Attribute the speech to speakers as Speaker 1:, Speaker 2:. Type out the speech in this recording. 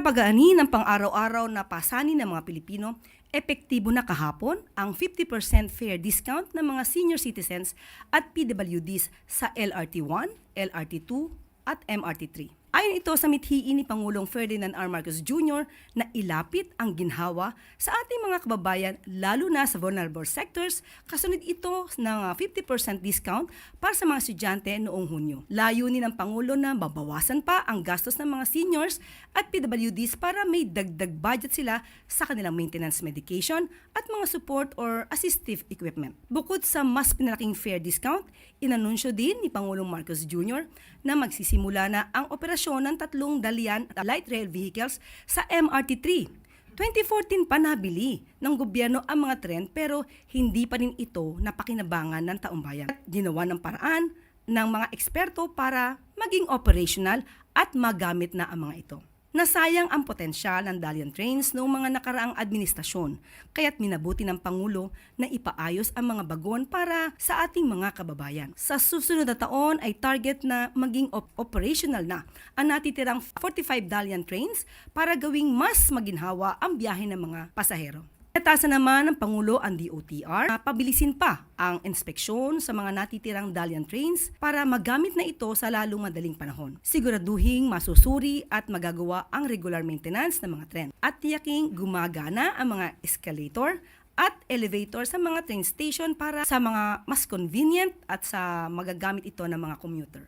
Speaker 1: Para pagaanin ang pang-araw-araw na pasanin ng mga Pilipino, epektibo na kahapon ang 50% fare discount ng mga senior citizens at PWDs sa LRT1, LRT2 at MRT3. Ayon ito sa mithiin ni Pangulong Ferdinand R. Marcos Jr. na ilapit ang ginhawa sa ating mga kababayan lalo na sa vulnerable sectors kasunod ito ng ah, 50% discount para sa mga estudyante noong Hunyo. Layunin ng Pangulo na mabawasan pa ang gastos ng mga seniors at PWDs para may dagdag budget sila sa kanilang maintenance medication at mga support or assistive equipment. Bukod sa mas pinalaking fare discount, inanunsyo din ni Pangulong Marcos Jr. na magsisimula na ang operasyon ng tatlong dalian at light rail vehicles sa MRT3. 2014 pa nabili ng gobyerno ang mga tren pero hindi pa rin ito napakinabangan ng taumbayan. At ginawa ng paraan ng mga eksperto para maging operational at magamit na ang mga ito. Nasayang ang potensyal ng Dalian Trains noong mga nakaraang administrasyon, kaya't minabuti ng Pangulo na ipaayos ang mga bagon para sa ating mga kababayan. Sa susunod na taon ay target na maging op- operational na ang natitirang 45 Dalian Trains para gawing mas maginhawa ang biyahe ng mga pasahero. Natasa naman ng Pangulo ang DOTR na pabilisin pa ang inspeksyon sa mga natitirang Dalian trains para magamit na ito sa lalong madaling panahon. Siguraduhing masusuri at magagawa ang regular maintenance ng mga tren at tiyaking gumagana ang mga escalator at elevator sa mga train station para sa mga mas convenient at sa magagamit ito ng mga commuter.